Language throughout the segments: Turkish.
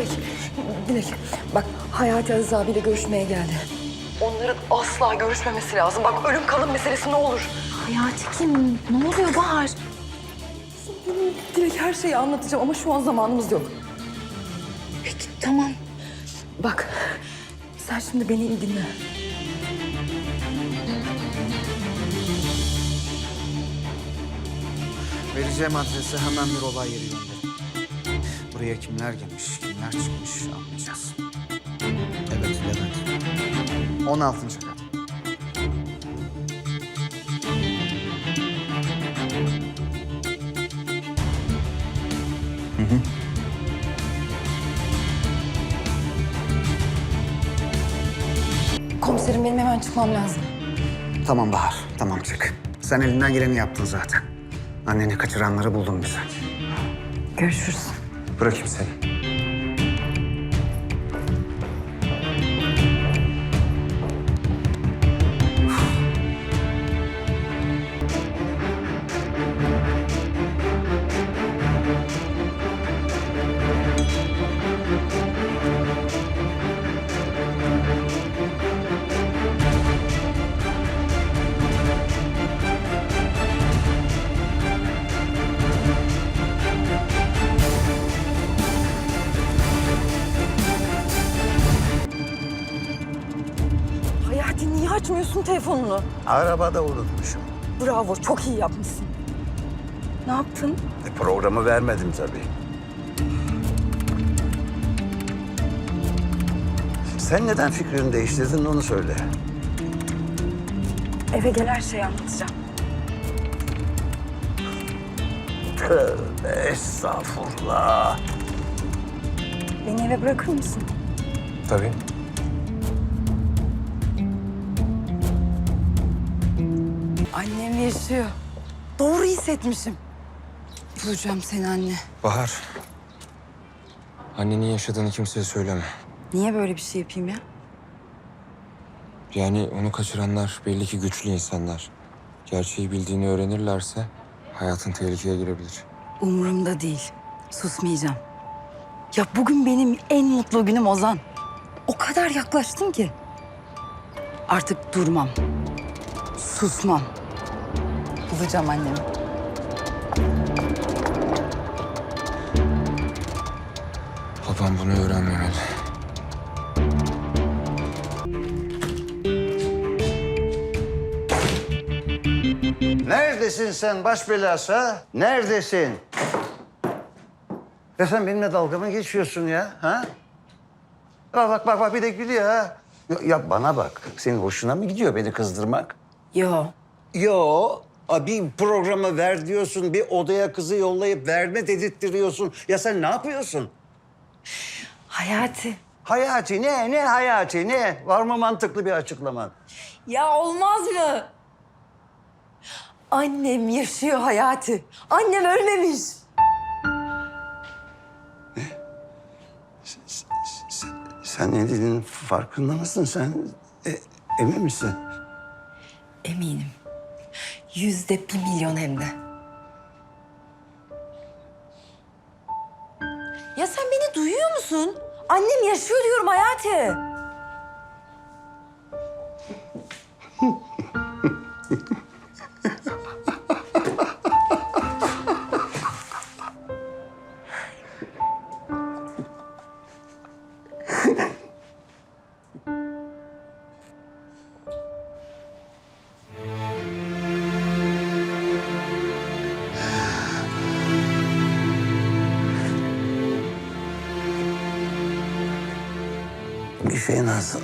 Dilek, Dilek. Bak Hayati Aziz abiyle görüşmeye geldi. Onların asla görüşmemesi lazım. Bak ölüm kalım meselesi ne olur. Hayati kim? Ne oluyor Bahar? Dilek her şeyi anlatacağım ama şu an zamanımız yok. Peki tamam. Bak sen şimdi beni iyi dinle. Vereceğim adrese hemen bir olay yeri gönderin. Buraya kimler gelmiş, kimler çıkmış anlayacağız. Evet, Levent. 16. kat. Komiserim benim hemen çıkmam lazım. Tamam Bahar, tamam çık. Sen elinden geleni yaptın zaten. Anneni kaçıranları buldun bize. Görüşürüz. Bırakayım seni. Hayati niye açmıyorsun telefonunu? Arabada unutmuşum. Bravo çok iyi yapmışsın. Ne yaptın? E, programı vermedim tabii. Sen neden fikrini değiştirdin onu söyle. Eve gel her şeyi anlatacağım. Tövbe estağfurullah. Beni eve bırakır mısın? Tabii. Annem yaşıyor. Doğru hissetmişim. Bulacağım seni anne. Bahar. Annenin yaşadığını kimseye söyleme. Niye böyle bir şey yapayım ya? Yani onu kaçıranlar belli ki güçlü insanlar. Gerçeği bildiğini öğrenirlerse hayatın tehlikeye girebilir. Umurumda değil. Susmayacağım. Ya bugün benim en mutlu günüm Ozan. O kadar yaklaştım ki. Artık durmam. Susmam. Bulacağım annemi. Babam bunu öğrenmemeli. Neredesin sen baş belası ha? Neredesin? Ya sen benimle dalga mı geçiyorsun ya? Ha? Aa, bak bak bak bir de gülüyor ha. Ya, ya bana bak. Senin hoşuna mı gidiyor beni kızdırmak? Yo. Yo. Bir programı ver diyorsun, bir odaya kızı yollayıp verme dedirttiriyorsun. Ya sen ne yapıyorsun? Hayati. Hayati ne, ne hayati ne? Var mı mantıklı bir açıklaman? Ya olmaz mı? Annem yaşıyor Hayati. Annem ölmemiş. Sen ne dediğinin farkında mısın? Sen e, emin misin? Eminim. Yüzde bir milyon hem de. Ya sen beni duyuyor musun? Annem yaşıyor diyorum Hayati. Nasıl?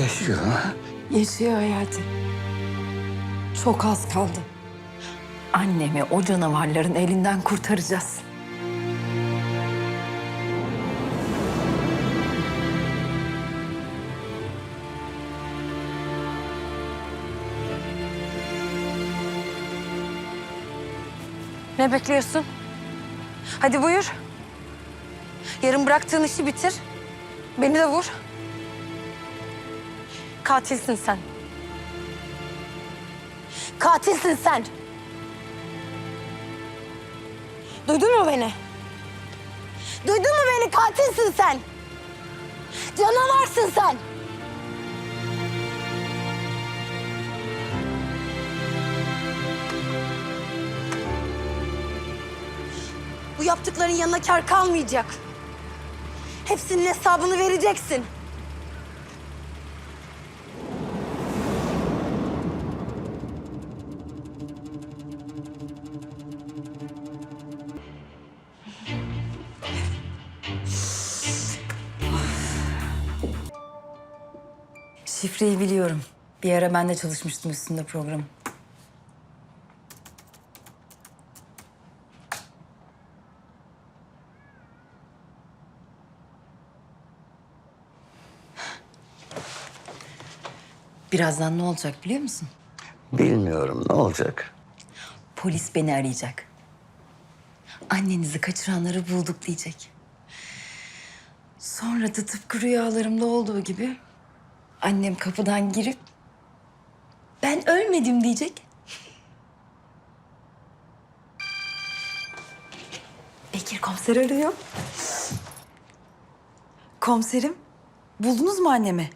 Yaşıyor ha? Yaşıyor Hayati. Çok az kaldı. Annemi o canavarların elinden kurtaracağız. Ne bekliyorsun? Hadi buyur. Yarın bıraktığın işi bitir. Beni de vur. Katilsin sen. Katilsin sen. Duydun mu beni? Duydun mu beni? Katilsin sen. Canavarsın sen. Bu yaptıkların yanına kar kalmayacak. Hepsinin hesabını vereceksin. Şifreyi biliyorum. Bir ara ben de çalışmıştım üstünde program. Birazdan ne olacak biliyor musun? Bilmiyorum ne olacak. Polis beni arayacak. Annenizi kaçıranları bulduk diyecek. Sonra da tıpkı rüyalarımda olduğu gibi annem kapıdan girip ben ölmedim diyecek. Bekir komiser arıyor. Komiserim, buldunuz mu annemi?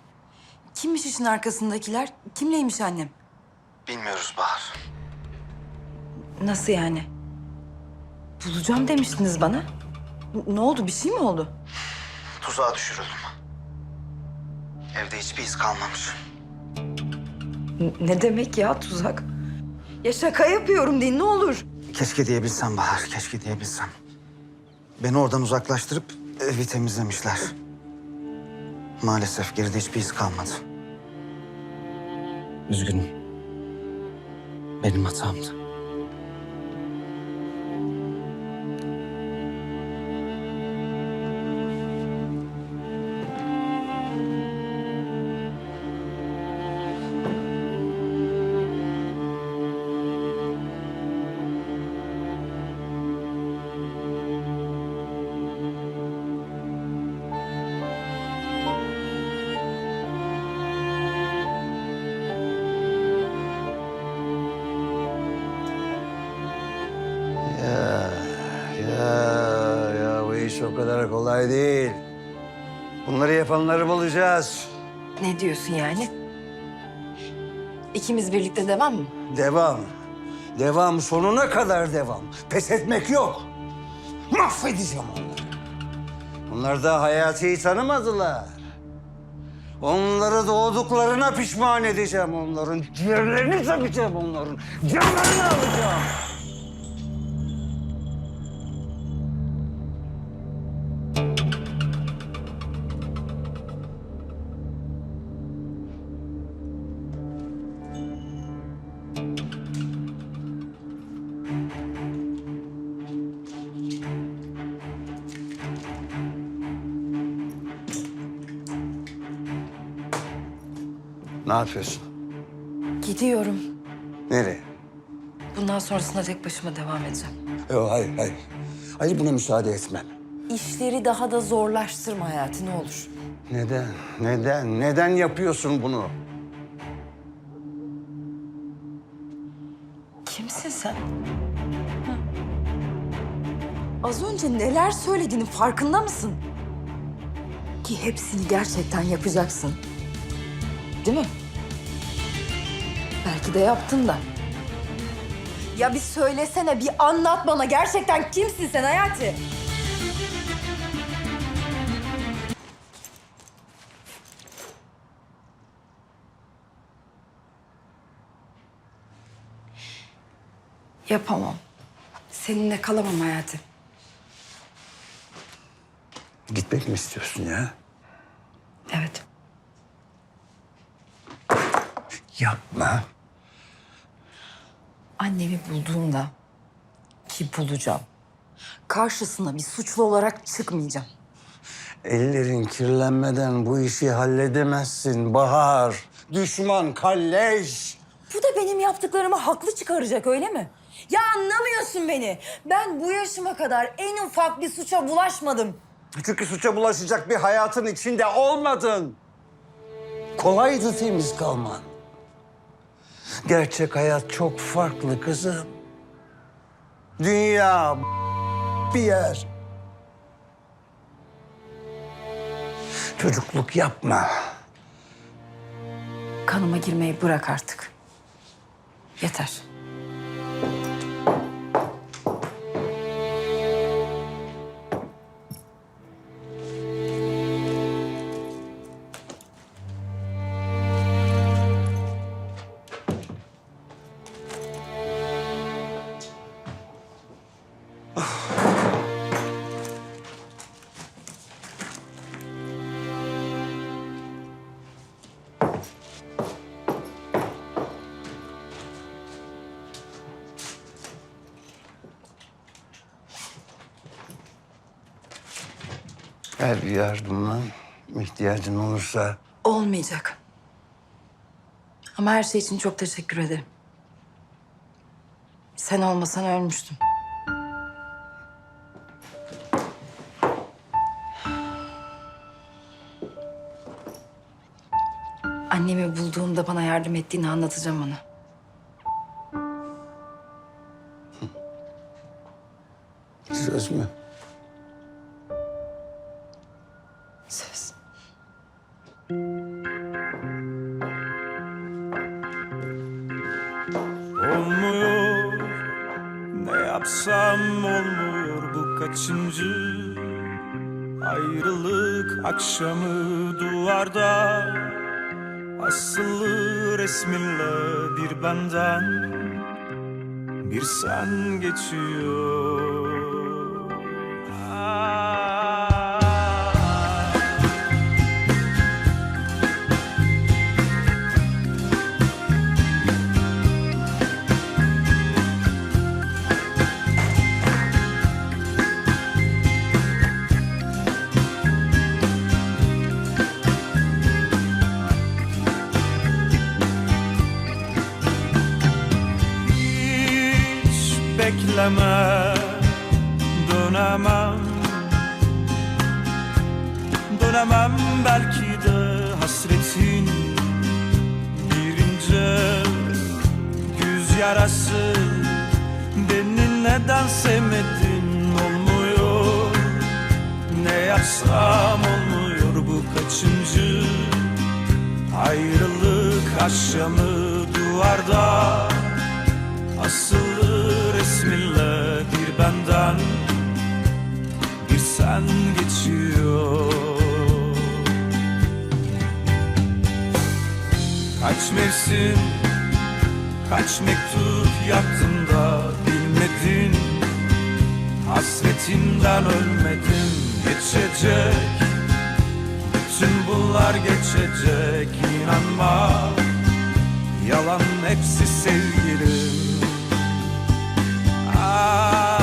Kimmiş işin arkasındakiler? Kimleymiş annem? Bilmiyoruz Bahar. Nasıl yani? Bulacağım demiştiniz bana. N- Ne oldu? Bir şey mi oldu? Tuzağa düşürüldüm. Evde hiçbir iz kalmamış. Ne demek ya tuzak? Ya şaka yapıyorum deyin ne olur. Keşke diyebilsem Bahar, keşke diyebilsem. Beni oradan uzaklaştırıp evi temizlemişler. Maalesef geride hiçbir iz kalmadı. Üzgünüm. Benim hatamdı. Yapanları bulacağız. Ne diyorsun yani? İkimiz birlikte devam mı? Devam. Devam, sonuna kadar devam. Pes etmek yok. Mahvedeceğim onları. Onlar da hayatı tanımadılar. Onları doğduklarına pişman edeceğim onların. Ciğerlerini sökeceğim onların. Canlarını alacağım. Yapıyorsun? Gidiyorum. Nereye? Bundan sonrasında tek başıma devam edeceğim. Yok hayır hayır. Hayır buna müsaade etmem. İşleri daha da zorlaştırma hayatı ne olur. Neden? Neden? Neden yapıyorsun bunu? Kimsin sen? Hı? Az önce neler söylediğinin farkında mısın? Ki hepsini gerçekten yapacaksın. Değil mi? Belki de yaptın da. Ya bir söylesene, bir anlat bana. Gerçekten kimsin sen Hayati? Yapamam. Seninle kalamam Hayati. Gitmek mi istiyorsun ya? Evet. Yapma. Annemi bulduğumda ki bulacağım. Karşısına bir suçlu olarak çıkmayacağım. Ellerin kirlenmeden bu işi halledemezsin Bahar. Düşman kalleş. Bu da benim yaptıklarımı haklı çıkaracak öyle mi? Ya anlamıyorsun beni. Ben bu yaşıma kadar en ufak bir suça bulaşmadım. Çünkü suça bulaşacak bir hayatın içinde olmadın. Kolaydı temiz kalman. Gerçek hayat çok farklı kızım. Dünya bir yer. Çocukluk yapma. Kanıma girmeyi bırak artık. Yeter. Her bir yardımına ihtiyacın olursa Olmayacak. Ama her şey için çok teşekkür ederim. Sen olmasan ölmüştüm. Annemi bulduğumda bana yardım ettiğini anlatacağım ona. söz mü? Söz. Olmuyor. Ne yapsam olmuyor bu kaçıncı Ayrılık akşamı duvarda. Asılı resminle bir benden Bir sen geçiyor bekleme dönemem. Dönemem belki de hasretin bir ince güz yarası. Beni neden sevmedin olmuyor? Ne yapsam olmuyor bu kaçıncı ayrılık akşamı duvarda resminle bir benden. Bir sen geçiyor. Kaç mevsim Kaç mektup yaktım da bilmedin? Hasretimden ölmedim geçecek. Bütün bunlar geçecek inanma. Yalan hepsi sevgilim mar.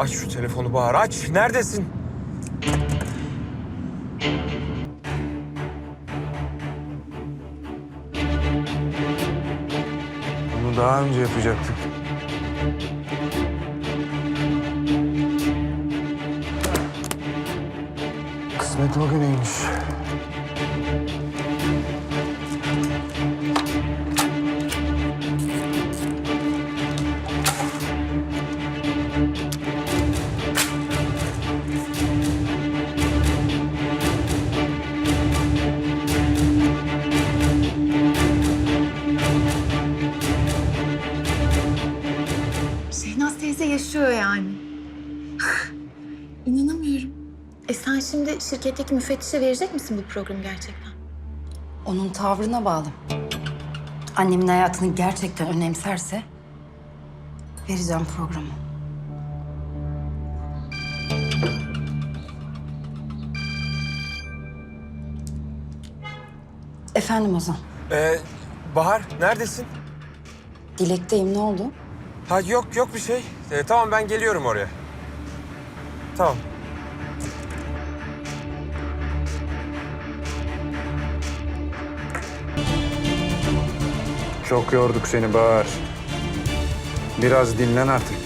Aç şu telefonu Bahar aç. Neredesin? Bunu daha önce yapacaktık. Kısmet o güneymiş. İnanamıyorum. E sen şimdi şirketteki müfettişe verecek misin bu programı gerçekten? Onun tavrına bağlı. Annemin hayatını gerçekten önemserse vereceğim programı. Efendim Ozan. Ee, Bahar neredesin? Dilek'teyim ne oldu? Ha yok yok bir şey. Ee, tamam ben geliyorum oraya. Tamam. Çok yorduk seni Bahar. Biraz dinlen artık.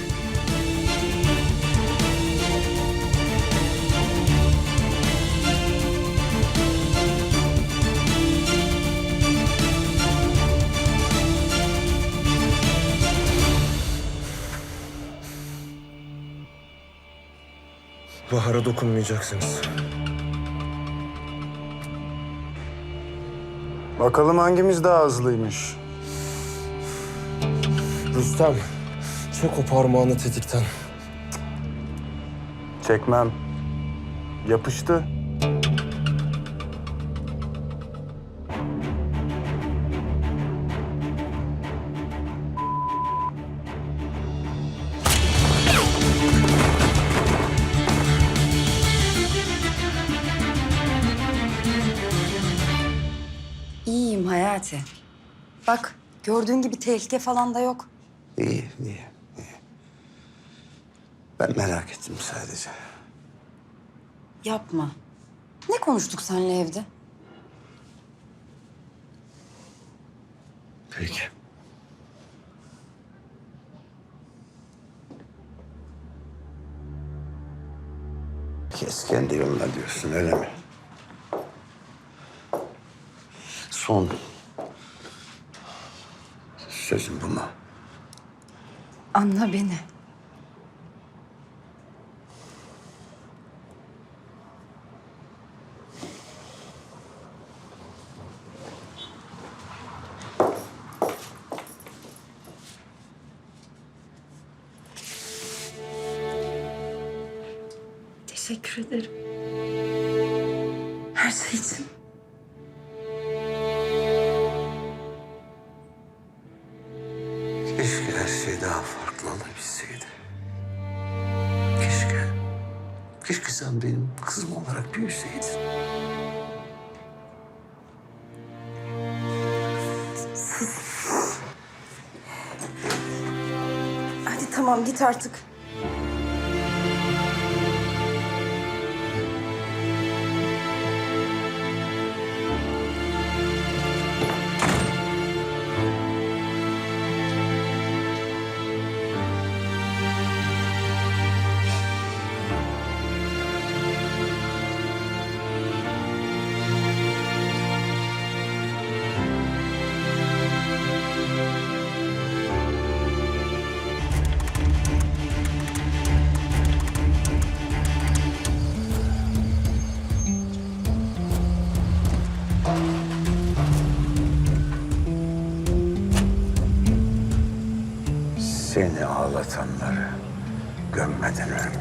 Bahar'a dokunmayacaksınız. Bakalım hangimiz daha hızlıymış. Rüstem, çek o parmağını tetikten. Çekmem. Yapıştı. Bak gördüğün gibi tehlike falan da yok. İyi, iyi, iyi. Ben merak ettim sadece. Yapma. Ne konuştuk seninle evde? Peki. Kes kendi yoluna diyorsun öyle mi? Son. Sözüm bu mu? Anla beni. Teşekkür ederim. Her şey için. Tamam git artık. Seni ağlatanları gömmeden ölmeyeceğim.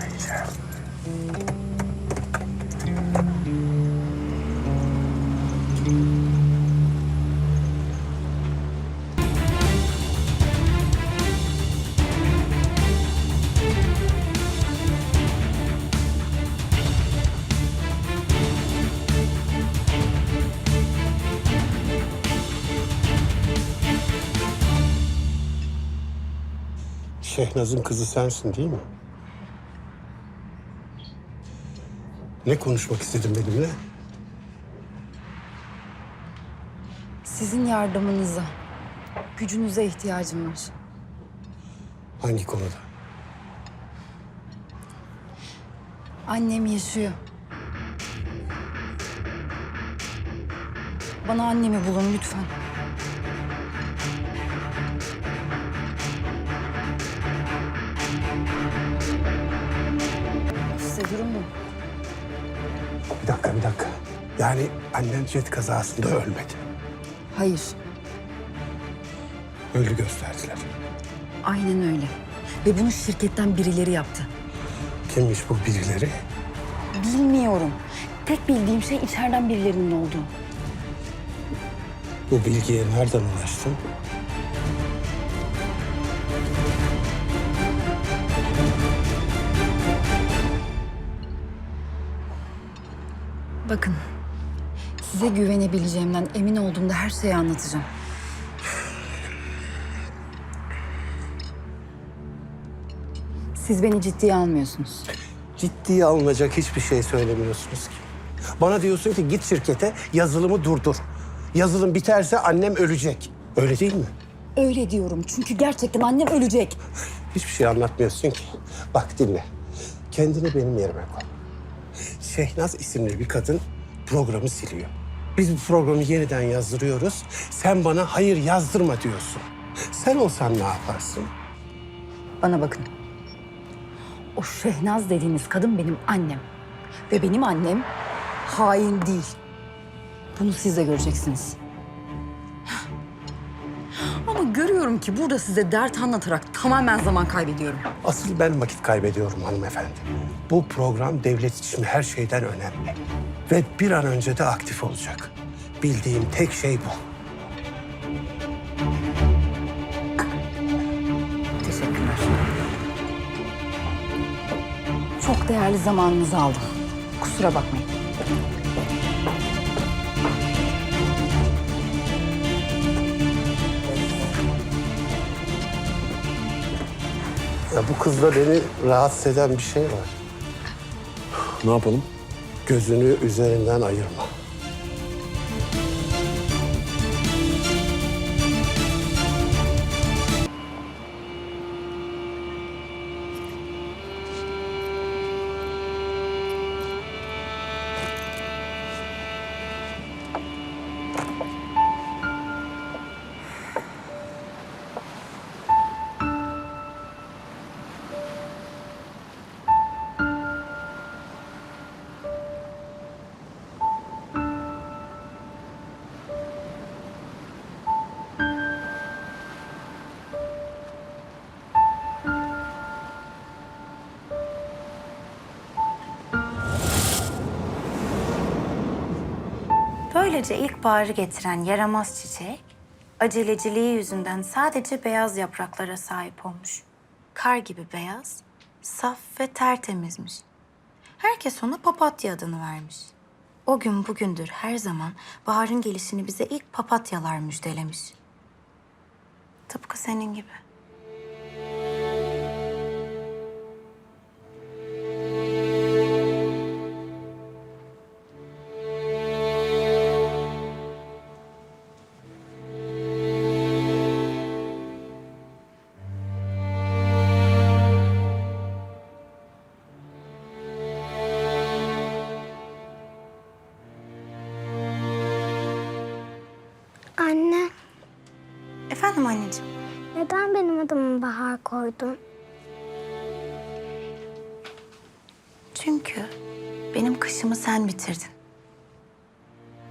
Şehnaz'ın kızı sensin değil mi? Ne konuşmak istedin benimle? Sizin yardımınıza, gücünüze ihtiyacım var. Hangi konuda? Annem yaşıyor. Bana annemi bulun lütfen. Yani annen jet kazasında ölmedi. Hayır, Öldü gösterdiler. aynen öyle. Ve bunu şirketten birileri yaptı. Kimmiş bu birileri? Bilmiyorum. Tek bildiğim şey içeriden birilerinin olduğu. Bu bilgiye nereden ulaştın? Bakın, size güvenebileceğimden emin olduğumda her şeyi anlatacağım. Siz beni ciddiye almıyorsunuz. Ciddiye alınacak hiçbir şey söylemiyorsunuz ki. Bana diyorsun ki git şirkete yazılımı durdur. Yazılım biterse annem ölecek. Öyle değil mi? Öyle diyorum çünkü gerçekten annem ölecek. Hiçbir şey anlatmıyorsun ki. Bak dinle. Kendini benim yerime koy. Şehnaz isimli bir kadın programı siliyor. Biz bu programı yeniden yazdırıyoruz. Sen bana hayır yazdırma diyorsun. Sen olsan ne yaparsın? Bana bakın. O Şehnaz dediğiniz kadın benim annem. Ve benim annem hain değil. Bunu siz de göreceksiniz. Görüyorum ki burada size dert anlatarak tamamen zaman kaybediyorum. Asıl ben vakit kaybediyorum hanımefendi. Bu program devlet için her şeyden önemli. Ve bir an önce de aktif olacak. Bildiğim tek şey bu. Teşekkürler. Çok değerli zamanınızı aldım. Kusura bakmayın. Ya bu kızda beni rahatsız eden bir şey var. Ne yapalım? Gözünü üzerinden ayırma. Böylece ilkbaharı getiren yaramaz çiçek, aceleciliği yüzünden sadece beyaz yapraklara sahip olmuş. Kar gibi beyaz, saf ve tertemizmiş. Herkes ona papatya adını vermiş. O gün bugündür her zaman baharın gelişini bize ilk papatyalar müjdelemiş. Tıpkı senin gibi. Koydun? Çünkü benim kışımı sen bitirdin.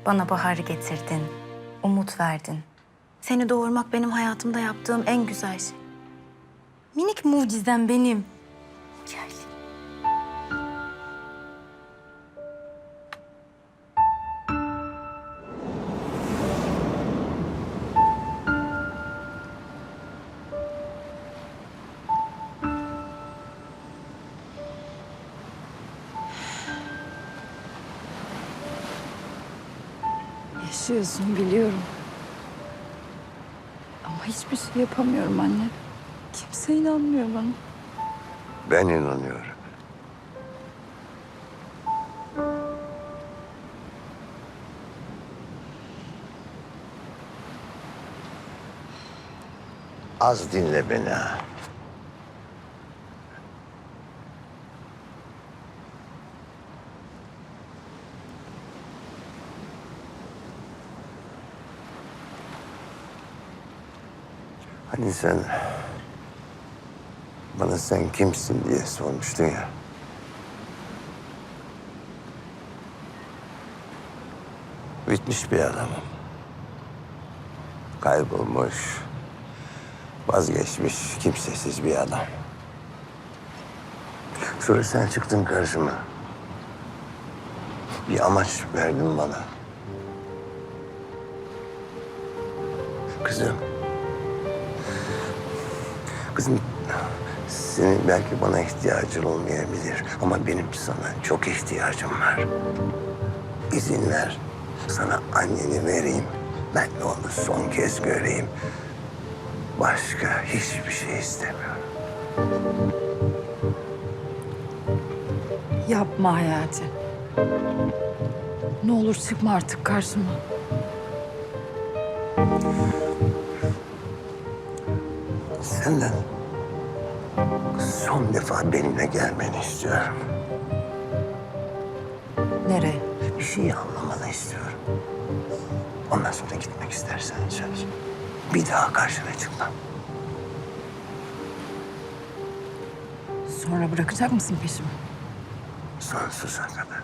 Bana baharı getirdin, umut verdin. Seni doğurmak benim hayatımda yaptığım en güzel şey. Minik mucizem benim. Yaşıyorsun biliyorum. Ama hiçbir şey yapamıyorum anne. Kimse inanmıyor bana. Ben inanıyorum. Az dinle beni ha. Hani sen bana sen kimsin diye sormuştun ya. Bitmiş bir adamım. Kaybolmuş, vazgeçmiş, kimsesiz bir adam. Sonra sen çıktın karşıma. Bir amaç verdin bana. Kızım. Kızım, senin belki bana ihtiyacın olmayabilir ama benim sana çok ihtiyacım var. İzin ver, sana anneni vereyim. Ben de onu son kez göreyim. Başka hiçbir şey istemiyorum. Yapma Hayati. Ne olur çıkma artık karşıma. Senden son defa benimle gelmeni istiyorum. Nereye? Bir şey anlamanı istiyorum. Ondan sonra gitmek istersen söz. Bir daha karşına çıkmam. Sonra bırakacak mısın peşimi? Sonsuza kadar.